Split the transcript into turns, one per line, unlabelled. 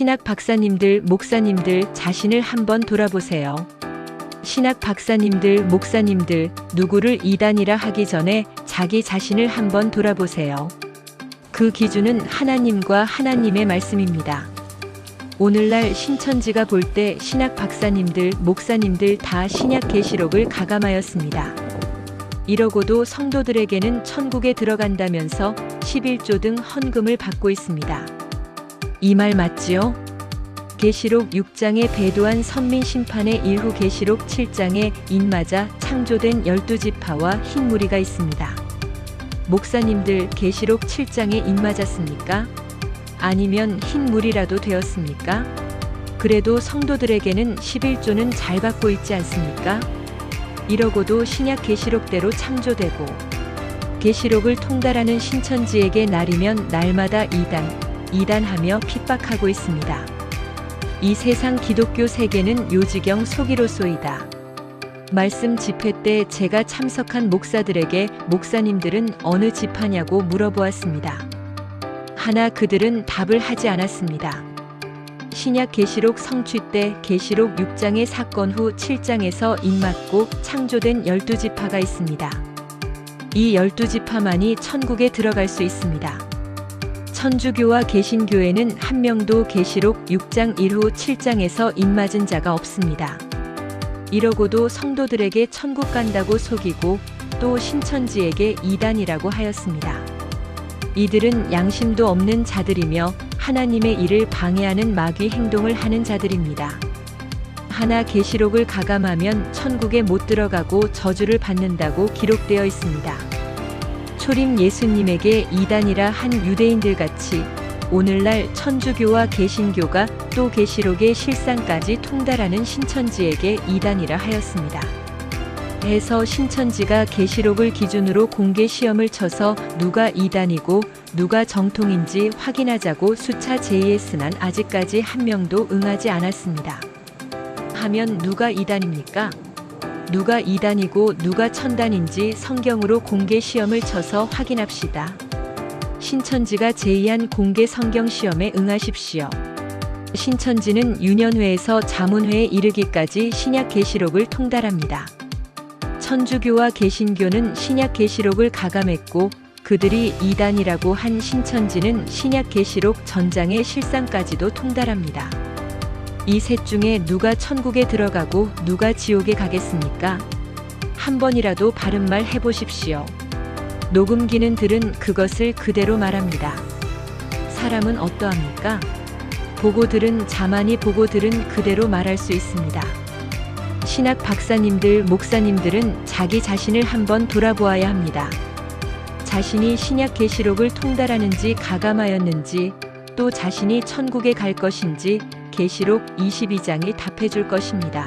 신학 박사님들, 목사님들 자신을 한번 돌아보세요. 신학 박사님들, 목사님들 누구를 이단이라 하기 전에 자기 자신을 한번 돌아보세요. 그 기준은 하나님과 하나님의 말씀입니다. 오늘날 신천지가 볼 때 신학 박사님들, 목사님들 다 신약 계시록을 가감하였습니다. 이러고도 성도들에게는 천국에 들어간다면서 11조 등 헌금을 받고 있습니다. 이 말 맞지요? 계시록 6장에 배도한 선민 심판의 일후 계시록 7장에 인마자 창조된 12지파와 흰 무리가 있습니다. 목사님들 계시록 7장에 인맞았습니까? 아니면 흰 물이라도 되었습니까? 그래도 성도들에게는 11조는 잘 받고 있지 않습니까? 이러고도 신약 계시록대로 창조되고 계시록을 통달하는 신천지에게 날이면 날마다 이단, 이단하며 핍박하고 있습니다. 이 세상 기독교 세계는 요지경 속이로소이다. 말씀 집회 때 제가 참석한 목사들에게 목사님들은 어느 집하냐고 물어보았습니다. 하나 그들은 답을 하지 않았습니다. 신약 계시록 성취 때 계시록 6장의 사건 후 7장에서 입맞고 창조된 12지파가 있습니다. 이 12지파만이 천국에 들어갈 수 있습니다. 천주교와 개신교에는 한 명도 계시록 6장 1후 7장에서 입맞은 자가 없습니다. 이러고도 성도들에게 천국 간다고 속이고 또 신천지에게 이단이라고 하였습니다. 이들은 양심도 없는 자들이며 하나님의 일을 방해하는 마귀 행동을 하는 자들입니다. 하나 계시록을 가감하면 천국에 못 들어가고 저주를 받는다고 기록되어 있습니다. 초림 예수님에게 이단이라 한 유대인들 같이 오늘날 천주교와 개신교가 또 계시록의 실상까지 통달하는 신천지에게 이단이라 하였습니다. 해서 신천지가 계시록을 기준으로 공개 시험을 쳐서 누가 이단이고 누가 정통인지 확인하자고 수차 제의했으나 아직까지 한 명도 응하지 않았습니다. 하면 누가 이단입니까? 누가 이단이고 누가 천단인지 성경으로 공개 시험을 쳐서 확인합시다. 신천지가 제의한 공개 성경 시험에 응하십시오. 신천지는 유년회에서 자문회에 이르기까지 신약 계시록을 통달합니다. 천주교와 개신교는 신약 계시록을 가감했고 그들이 이단이라고 한 신천지는 신약 계시록 전장의 실상까지도 통달합니다. 이 셋 중에 누가 천국에 들어가고 누가 지옥에 가겠습니까? 한 번이라도 바른 말 해보십시오. 녹음기는 들은 그것을 그대로 말합니다. 사람은 어떠합니까? 보고 들은 자만이 보고 들은 그대로 말할 수 있습니다. 신학 박사님들, 목사님들은 자기 자신을 한번 돌아보아야 합니다. 자신이 신약 계시록을 통달하는지 가감하였는지 또 자신이 천국에 갈 것인지 계시록 22장이 답해 줄 것입니다.